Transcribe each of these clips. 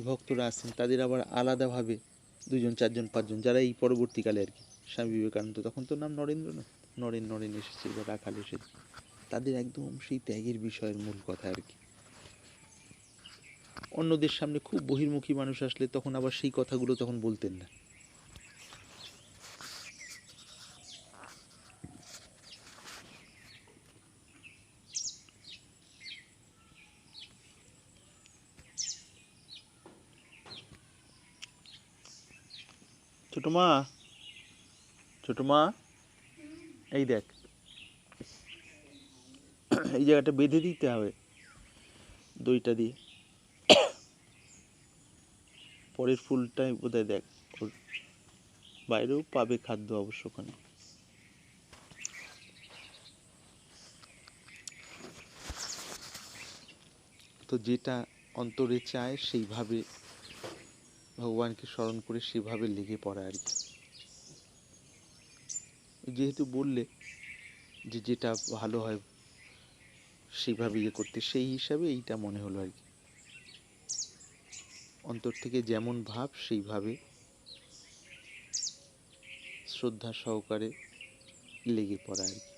ভক্তরা আছেন, তাদের আবার আলাদাভাবে দুজন, চারজন, পাঁচজন, যারা এই পরবর্তীকালে আর কি, স্বামী বিবেকানন্দ, তখন তো নাম নরেন্দ্র না নরেন নরেন এসেছে, বা রাখাল এসেছে। তাদের একদম সেই ত্যাগের বিষয়ের মূল কথা আর কি। অন্যদের সামনে খুব বহির্মুখী মানুষ আসলে তখন আবার সেই কথাগুলো তখন বলতেন না। ছোট মা ছোট মা, এই দেখ। এই জায়গাটা বেঁধে দিতে হবে, দইটা দিয়ে। পরের ফুলটাই বোধহয় দেখ, ওর বাইরেও পাবে খাদ্য অবশ্য ওখানে। তো যেটা অন্তরে চায় সেইভাবে ভগবানকে স্মরণ করে সেভাবে লেগে পড়া আর কি। যেহেতু বললে যে যেটা ভালো হয় সেইভাবে ইয়ে করতে, সেই হিসাবে এইটা মনে হলো আর কি। অন্তর থেকে যেমন ভাব, সেইভাবে শ্রদ্ধা সহকারে লেগে পড়া আর কি।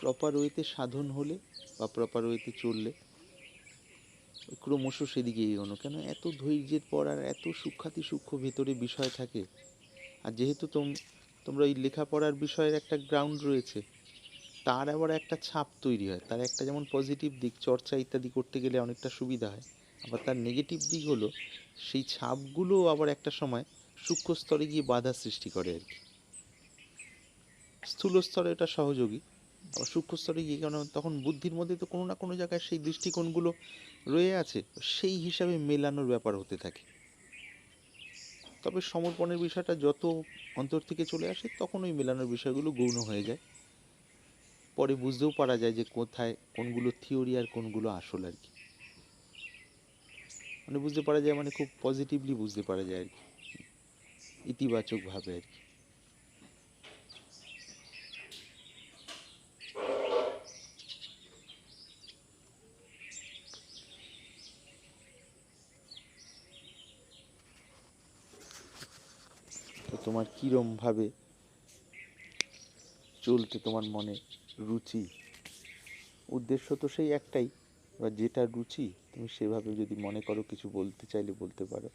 প্রপার ওয়েতে সাধন হলে বা প্রপার ওয়েতে চললে ক্রমশ সেদিকে এগোনো। কেন? এত ধৈর্যের পর আর এত সূক্ষাতি সূক্ষ্ম ভেতরে বিষয় থাকে। আর যেহেতু তোম, তোমরা ওই লেখাপড়ার বিষয়ের একটা গ্রাউন্ড রয়েছে, তার আবার একটা ছাপ তৈরি হয়। তার একটা যেমন পজিটিভ দিক, চর্চা ইত্যাদি করতে গেলে অনেকটা সুবিধা হয়। আবার তার নেগেটিভ দিক হলো, সেই ছাপগুলো আবার একটা সময় সূক্ষ্ম স্তরে গিয়ে বাধা সৃষ্টি করে আর কি। স্থূল স্তরে এটা সহযোগী। আবার সূক্ষ্ম স্তরে গিয়ে কেন? তখন বুদ্ধির মধ্যে তো কোনো না কোনো জায়গায় সেই দৃষ্টিকোণগুলো রয়ে আছে, সেই হিসাবে মেলানোর ব্যাপার হতে থাকে। তবে সমর্পণের বিষয়টা যত অন্তর থেকে চলে আসে, তখন ওই মেলানোর বিষয়গুলো গৌণ হয়ে যায়। পরে বুঝতেও পারা যায় যে কোথায় কোনগুলো থিওরি আর কোনগুলো আসল আর কি। মানে বুঝতে পারা যায় মানে খুব পজিটিভলি বুঝতে পারা যায় আর কি। ইতিবাচকভাবে আর কি তো তোমার কিরম ভাবে চলতে তোমার মনে রুচি? উদ্দেশ্য তো সেই একটাই, এবার যেটা রুচি, তুমি সেভাবে যদি মনে করো কিছু বলতে চাইলে বলতে পারো।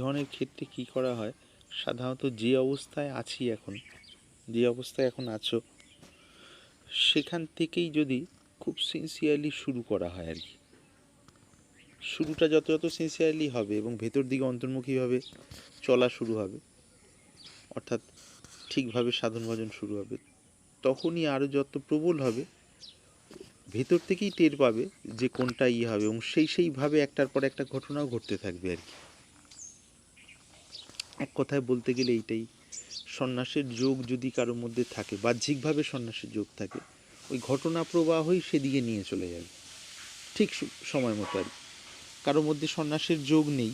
ধরনের ক্ষেত্রে কি করা হয়? সাধারণত যে অবস্থায় আছি এখন, যে অবস্থায় এখন আছো, সেখান থেকেই যদি খুব সিনসিয়ারলি শুরু করা হয় আর কি। শুরুটা যত যত সিনসিয়ারলি হবে এবং ভেতর দিকে অন্তর্মুখীভাবে চলা শুরু হবে, অর্থাৎ ঠিকভাবে সাধন ভজন শুরু হবে, তখনই আরও যত প্রবল হবে, ভেতর থেকেই টের পাবে যে কোনটা ইয়ে হবে এবং সেই সেইভাবে একটার পর একটা ঘটনাও ঘটতে থাকবে আর কি। এক কথায় বলতে গেলে এইটাই। সন্ন্যাসের যোগ যদি কারোর মধ্যে থাকে, বাহ্যিকভাবে সন্ন্যাসের যোগ থাকে, ওই ঘটনা প্রবাহই সেদিকে নিয়ে চলে যাবে ঠিক সময় মতো আর কারোর মধ্যে সন্ন্যাসের যোগ নেই,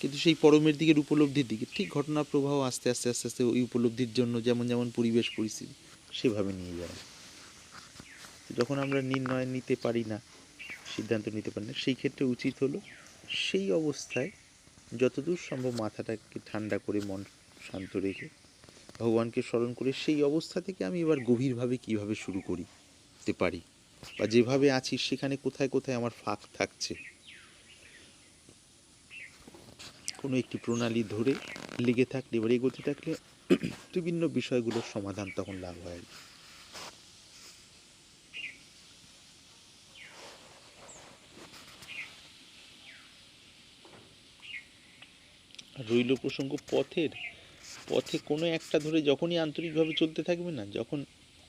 কিন্তু সেই পরমের দিকের উপলব্ধির দিকে, ঠিক ঘটনা প্রবাহ আস্তে আস্তে আস্তে আস্তে ওই উপলব্ধির জন্য যেমন যেমন পরিবেশ পরিস্থিতি, সেভাবে নিয়ে যায়। যখন আমরা নির্ণয় নিতে পারি না, সিদ্ধান্ত নিতে পারি না, সেই ক্ষেত্রে উচিত হলো সেই অবস্থায় যতদূর সম্ভব মাথাটাকে ঠান্ডা করে মন শান্ত রেখে ভগবানকে স্মরণ করে সেই অবস্থা থেকে আমি এবার গভীরভাবে কীভাবে শুরু করি তে পারি? বা যেভাবে আছি, সেখানে কোথায় কোথায় আমার ফাঁক থাকছে? কোনো একটি প্রণালী ধরে লেগে থাকলে, এবার এগোতে থাকলে বিভিন্ন বিষয়গুলোর সমাধান তখন লাভ হয় আর কি। আর রইল প্রসঙ্গ পথের, পথে কোনো একটা ধরে যখনই আন্তরিকভাবে চলতে থাকবে না, যখন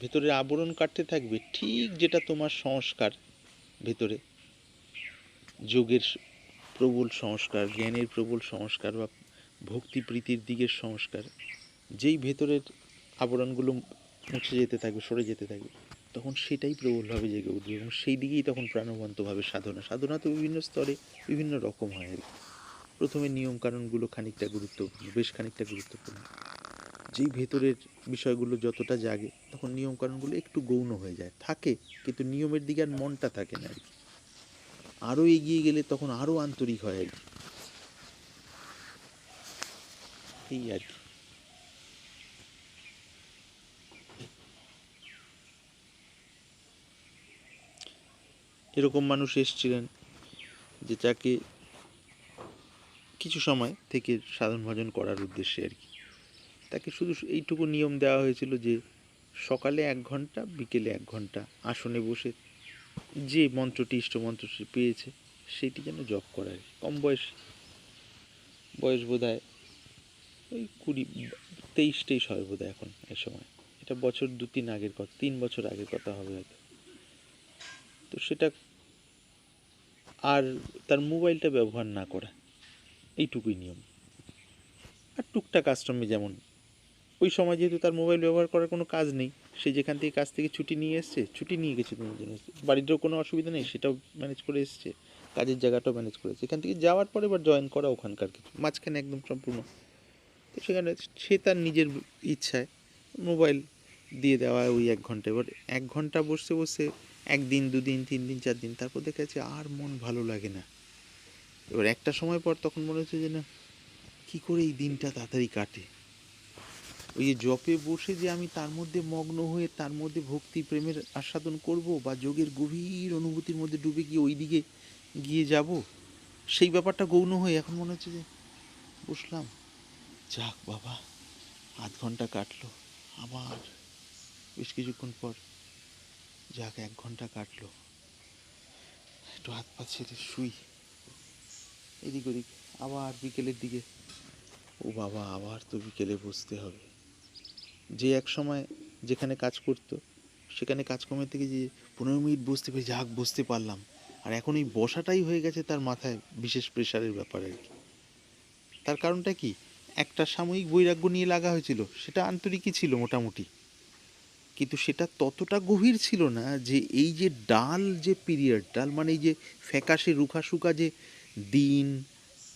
ভেতরের আবরণ কাটতে থাকবে, ঠিক যেটা তোমার সংস্কার ভেতরে যোগের প্রবল সংস্কার, জ্ঞানের প্রবল সংস্কার বা ভক্তি প্রীতির দিকের সংস্কার, যেই ভেতরের আবরণগুলো মুছে যেতে থাকবে, সরে যেতে থাকবে, তখন সেটাই প্রবলভাবে জেগে উঠবে এবং সেই দিকেই তখন প্রাণবন্তভাবে সাধনা সাধনা তো বিভিন্ন স্তরে বিভিন্ন রকম হয় আর কি। প্রথমে নিয়ম নিয়মকানুনগুলো খানিকটা গুরুত্বপূর্ণ, বেশ খানিকটা গুরুত্বপূর্ণ। যেই ভেতরের বিষয়গুলো যতটা জাগে, তখন নিয়মকানুনগুলো একটু গৌণ হয়ে যায়। থাকে, কিন্তু নিয়মের দিকে আর মনটা থাকে না আর কি আরও এগিয়ে গেলে তখন আরও আন্তরিক হয় আর কি এই আর কি। এরকম মানুষ এসছিলেন যে যাকে কিছু সময় থেকে সাধন ভজন করার উদ্দেশ্যে আর কি। তাকে শুধু এইটুকু নিয়ম দেওয়া হয়েছিল যে সকালে এক ঘণ্টা, বিকেলে এক ঘণ্টা আসনে বসে যে মন্ত্রটি, ইষ্ট মন্ত্র সে পেয়েছে, সেটি যেন জপ করা আর। কম বয়স বয়স বোধ হয় ওই কুড়ি, তেইশ তেইশ হয় বোধ হয় এখন এই সময়। এটা বছর দু তিন আগের কথা, তিন বছর আগের কথা হবে হয়তো। তো সেটা আর তার মোবাইলটা ব্যবহার না করা। এইটুকুই নিয়ম। আর টুকটাক আশ্রমে যেমন, ওই সময় যেহেতু তার মোবাইল ব্যবহার করার কোনো কাজ নেই, সে যেখান থেকে কাজ থেকে ছুটি নিয়ে এসছে, ছুটি নিয়ে গেছে তোমার জন্য বাড়িরও কোনো অসুবিধা নেই, সেটাও ম্যানেজ করে এসছে, কাজের জায়গাটাও ম্যানেজ করেছে এখান থেকে যাওয়ার পরে এবার জয়েন করা ওখানকার কিছু, মাঝখানে একদম সম্পূর্ণ। তো সেখানে সে তার নিজের ইচ্ছায় মোবাইল দিয়ে দেওয়া ওই এক ঘণ্টা। এবার এক ঘণ্টা বসে বসে একদিন, দুদিন, তিন দিন, চার দিন, তারপর দেখা যাচ্ছে আর মন ভালো লাগে না। এবার একটা সময় পর তখন মনে হচ্ছে যে না, কী করে এই দিনটা তাড়াতাড়ি কাটে? ওই যে জপে বসে যে আমি তার মধ্যে মগ্ন হয়ে, তার মধ্যে ভক্তি, প্রেমের আস্বাদন করব বা যোগের গভীর অনুভূতির মধ্যে ডুবে গিয়ে ওই দিকে গিয়ে যাব, সেই ব্যাপারটা গৌণ হয়ে এখন মনে হচ্ছে যে বসলাম। যাক বাবা, আধ ঘণ্টা কাটলো, আবার বেশ কিছুক্ষণ পর যাক এক ঘণ্টা কাটলো। একটু হাত পা ছেড়ে শুই। এদিক ওদিক, আবার বিকেলের দিকে। ও বাবা, আবার তো বিকেলে বসতে হবে। যে এক সময় যেখানে কাজ করতো, সেখানে কাজকর্মের থেকে যে পনেরো মিনিট বসতে পেরে, যাক, বসতে পারলাম। আর এখন এই বসাটাই হয়ে গেছে তার মাথায় বিশেষ প্রেশারের ব্যাপার আর কি। তার কারণটা কি? একটা সাময়িক বৈরাগ্য নিয়ে লাগা হয়েছিল, সেটা আন্তরিকই ছিল মোটামুটি। কিন্তু সেটা ততটা গভীর ছিল না যে এই যে ডাল যে পিরিয়ড, ডাল মানে এই যে ফ্যাকাশে রুখা শুকা যে দিন,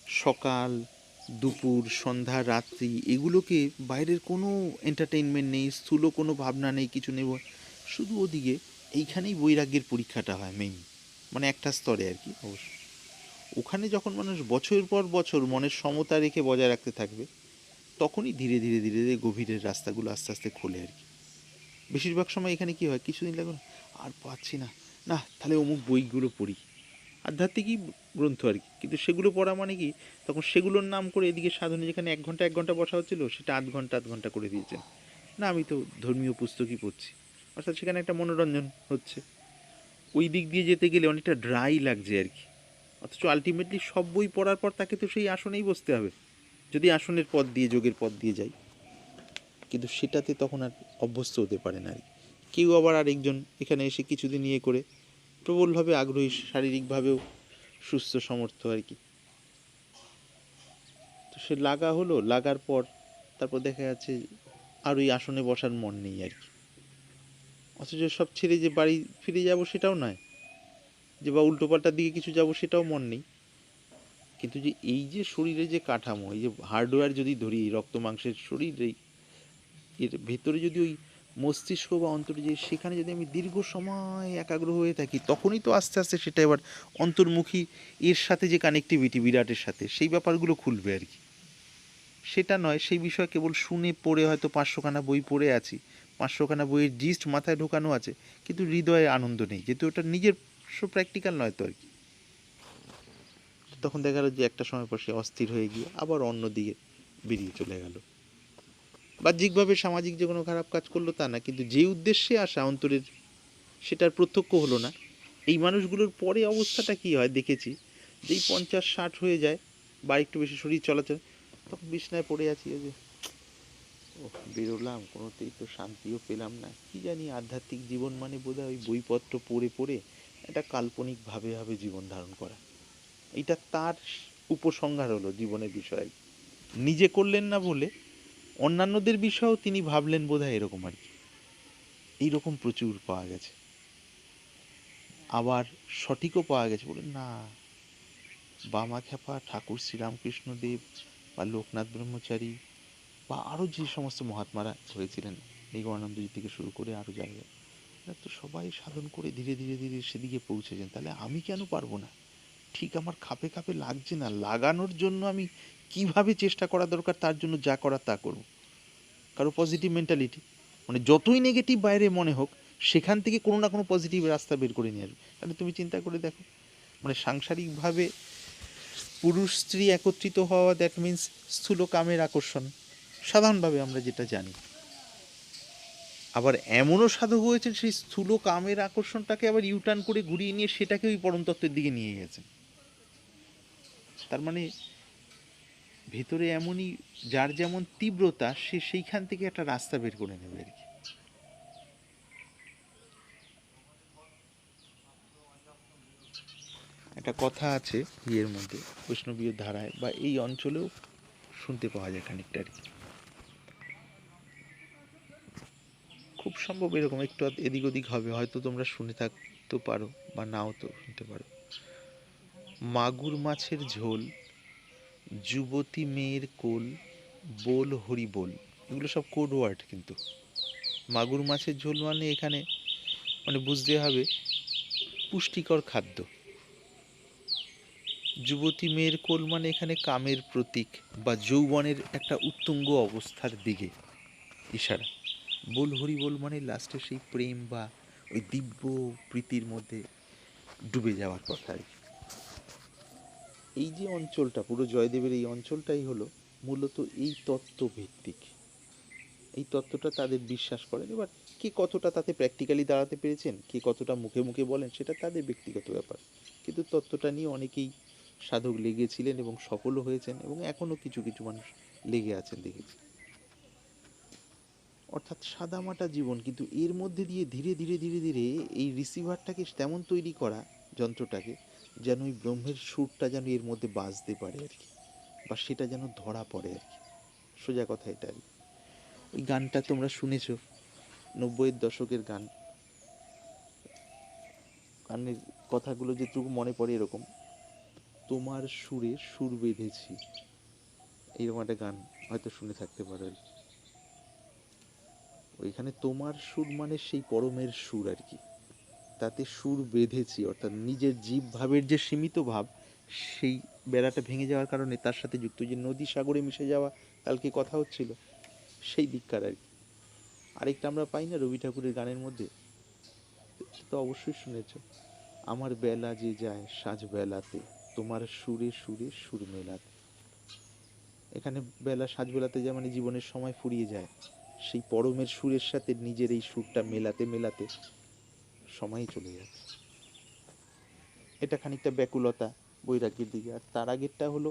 সকাল, দুপুর, সন্ধ্যা, রাত্রি, এগুলোকে বাইরের কোনো এন্টারটেইনমেন্ট নেই, স্থূল কোনো ভাবনা নেই, কিছু নেই। শুধু ওদিকে এইখানেই বৈরাগ্যের পরীক্ষাটা হয় মেইন মানে একটা স্তরে আর কি, অবশ্য। ওখানে যখন মানুষ বছর পর বছর মনের সমতা রেখে বজায় রাখতে থাকবে, তখনই ধীরে ধীরে ধীরে ধীরে গভীরের রাস্তাগুলো আস্তে আস্তে খোলে আর কি। বেশিরভাগ সময় এখানে কি হয়, কিছুদিন লাগবে আর পাচ্ছি না। না, তাহলে অমুক বইগুলো পড়ি। আধ্যাত্মিকই গ্রন্থ আর কি। কিন্তু সেগুলো পড়া মানে কি, তখন সেগুলোর নাম করে এদিকে সাধনে যেখানে এক ঘণ্টা এক ঘণ্টা বসা হচ্ছিল, সেটা আধ ঘণ্টা আধ ঘণ্টা করে দিয়েছেন। না, আমি তো ধর্মীয় পুস্তকই পড়ছি। অর্থাৎ সেখানে একটা মনোরঞ্জন হচ্ছে। ওই দিক দিয়ে যেতে গেলে অনেকটা ড্রাই লাগছে আর কি। অথচ আলটিমেটলি সব বই পড়ার পর তাকে তো সেই আসনেই বসতে হবে। যদি আসনের পথ দিয়ে, যোগের পথ দিয়ে যাই। কিন্তু সেটাতে তখন আর অভ্যস্ত হতে পারে না আর কি। কেউ আবার আরেকজন এখানে এসে কিছুদিন ইয়ে করে প্রবলভাবে আগ্রহী, শারীরিকভাবেও সুস্থ, সমর্থ আর কি। তো সে লাগা হলো, লাগার পর তারপর দেখা যাচ্ছে আর ওই আসনে বসার মন নেই আর কি। অথচ সব ছেড়ে যে বাড়ি ফিরে যাব সেটাও নয়, যে বা উল্টোপাল্টার দিকে কিছু যাব সেটাও মন নেই। কিন্তু যে এই যে শরীরে যে কাঠামো, এই যে হার্ডওয়্যার যদি ধরি, রক্ত মাংসের শরীর এর ভেতরে যদি ওই মস্তিষ্ক বা অন্তরে যে সেখানে যদি আমি দীর্ঘ সময় একাগ্র হয়ে থাকি, তখনই তো আস্তে আস্তে সেটা এবার অন্তর্মুখী এর সাথে যে কানেক্টিভিটি বিরাটের সাথে, সেই ব্যাপারগুলো খুলবে আর কি। সেটা নয়, সেই বিষয়ে কেবল শুনে পড়ে হয়তো পাঁচশোখানা বই পড়ে আছি, পাঁচশোখানা বইয়ের জিস্ট মাথায় ঢোকানো আছে, কিন্তু হৃদয়ে আনন্দ নেই, যেহেতু ওটা নিজের প্র্যাকটিক্যাল নয় তো আর কি। তখন দেখা গেল যে একটা সময় পর সে অস্থির হয়ে গিয়ে আবার অন্য দিকে বেরিয়ে চলে গেল। বাহ্যিকভাবে সামাজিক যে কোনো খারাপ কাজ করল তা না, কিন্তু যে উদ্দেশ্যে আসা অন্তরের সেটার প্রত্যক্ষ হলো না। এই মানুষগুলোর পরে অবস্থাটা কি হয় দেখেছি, যেই পঞ্চাশ, ষাট হয়ে যায়, বা একটু বেশি শরীর চলাচল, তখন বিছনায় পড়ে আছি ওই যে। ও বেরোলাম, কোনোতেই তো শান্তিও পেলাম না। কি জানি আধ্যাত্মিক জীবন মানে বোধহয় ওই বইপত্র পড়ে পড়ে একটা কাল্পনিক ভাবে ভাবে জীবন ধারণ করা। এটা তার উপসংহার হলো জীবনের বিষয়ে। নিজে করলেন না বলে অন্যান্যদের বিষয়েও তিনি ভাবলেন বোধহয় এরকম আর কি। এইরকম প্রচুর পাওয়া গেছে। আবার সঠিকও পাওয়া গেছে বলে, না, বামা খ্যাপা, ঠাকুর শ্রীরামকৃষ্ণ দেব বা লোকনাথ ব্রহ্মচারী বা আরও যে সমস্ত মহাত্মারা হয়েছিলেন, নিগমানন্দজি থেকে শুরু করে আরও জায়গায়, এরা তো সবাই সাধন করে ধীরে ধীরে ধীরে সেদিকে পৌঁছেছেন। তাহলে আমি কেন পারব না? ঠিক আমার খাপে খাপে লাগছে না। লাগানোর জন্য আমি কীভাবে চেষ্টা করা দরকার, তার জন্য যা করার তা করব। কারও পজিটিভ মেন্টালিটি মানে যতই নেগেটিভ বাইরে মনে হোক, সেখান থেকে কোনো না কোনো পজিটিভ রাস্তা বের করে নিয়ে আসবে। তাহলে তুমি চিন্তা করে দেখো মানে সাংসারিকভাবে পুরুষ, স্ত্রী একত্রিত হওয়া দ্যাট মিন্স স্থূল কামের আকর্ষণ, সাধারণভাবে আমরা যেটা জানি। আবার এমনও সাধু হয়েছেন, সেই স্থূল কামের আকর্ষণটাকে আবার ইউটার্ন করে ঘুরিয়ে নিয়ে সেটাকে ওই পরমতত্ত্বের দিকে নিয়ে গেছেন। তার মানে ভেতরে এমনই, যার যেমন তীব্রতা, সে সেইখান থেকে একটা রাস্তা বের করে নেবে আর কি। একটা কথা আছে ইয়ের মধ্যে, বৈষ্ণবীয় ধারায়, বা এই অঞ্চলেও শুনতে পাওয়া যায় খানিকটা আর কি। খুব সম্ভব এরকম, একটু এদিক ওদিক হবে, হয়তো তোমরা শুনে থাকতে পারো, বা নাও তো শুনতে পারো। মাগুর মাছের ঝোল যুবতী মেয়ের কোল, বোল, হরি বোল। এগুলো সব কোড ওয়ার্ড কিন্তু। মাগুর মাছের ঝোল মানে এখানে মানে বুঝতে হবে পুষ্টিকর খাদ্য। যুবতী মেয়ের কোল মানে এখানে কামের প্রতীক বা যৌবনের একটা উত্তুঙ্গ অবস্থার দিকে ইশারা। বোল, হরি বল মানে লাস্টে সেই প্রেম বা ওই দিব্য প্রীতির মধ্যে ডুবে যাওয়ার কথা আর কি। এই যে অঞ্চলটা, পুরো জয়দেবের এই অঞ্চলটাই হলো মূলত এই তত্ত্ব ভিত্তিক এই তত্ত্বটা তাদের বিশ্বাস করেন। এবার কে কতটা তাতে প্র্যাকটিক্যালি দাঁড়াতে পেরেছেন, কে কতটা মুখে মুখে বলেন, সেটা তাদের ব্যক্তিগত ব্যাপার। কিন্তু তত্ত্বটা নিয়ে অনেকেই সাধক লেগেছিলেন এবং সফলও হয়েছেন এবং এখনও কিছু কিছু মানুষ লেগে আছেন দেখেছি। অর্থাৎ সাদামাটা জীবন, কিন্তু এর মধ্যে দিয়ে ধীরে ধীরে ধীরে ধীরে এই রিসিভারটাকে তেমন তৈরি করা যন্ত্রটাকে যেন ওই ব্রহ্মের সুরটা যেন এর মধ্যে বাজতে পারে আর কি। বা সেটা যেন ধরা পড়ে আর কি। সোজা কথা এটা আর কি। ওই গানটা তোমরা শুনেছ? নব্বইয়ের দশকের গান। গানের কথাগুলো যেটুকু মনে পড়ে এরকম। তোমার সুরে সুর বেঁধেছি। এইরকম একটা গান হয়তো শুনে থাকতে পারো আর কি। ওইখানে তোমার সুর মানে সেই পরমের সুর আর কি। তাতে সুর বেঁধেছি, অর্থাৎ নিজের জীব ভাবের যে সীমিত ভাব, সেই বেড়াটা ভেঙে যাওয়ার কারণে তার সাথে যুক্ত যে নদী সাগরে মিশে যাওয়া কালকে কথা হচ্ছিল, সেই দিককার আর কি। আরেকটা আমরা পাই না রবি ঠাকুরের গানের মধ্যে? তো অবশ্যই শুনেছ। আমার বেলা যে যায় সাজ বেলাতে, তোমার সুরে সুরে সুর মেলাতে। এখানে বেলা সাজবেলাতে যায় মানে জীবনের সময় ফুরিয়ে যায়, সেই পরমের সুরের সাথে নিজের এই সুরটা মেলাতে মেলাতে সময় চলে যাচ্ছে। এটা খানিকটা ব্যাকুলতা, বৈরাগ্যের দিকে। আর তার আগেরটা হলো,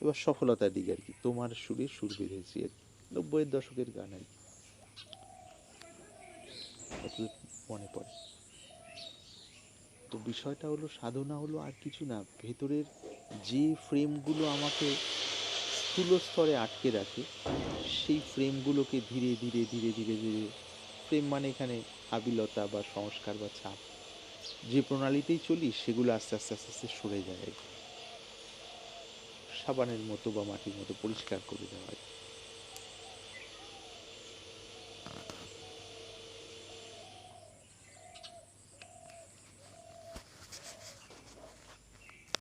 এবার সফলতার দিকে আর কি। তোমার সুরে সুর বেঁধেছি আর কি। নব্বইয়ের দশকের গান আর কি। মনে পড়ে। তো বিষয়টা হলো, সাধনা হলো আর কিছু না। ভেতরের যে ফ্রেমগুলো আমাকে স্থূল স্তরে আটকে রাখে, সেই ফ্রেমগুলোকে ধীরে ধীরে ধীরে ধীরে ধীরে, ফ্রেম মানে এখানে আবিলতা বা সংস্কার বা চাপ যে প্রণালীতেই চলি, সেগুলো আস্তে আস্তে আস্তে আস্তে সরে যায় সাবানের মতো বা মাটির মতো পরিষ্কার করে দেওয়া।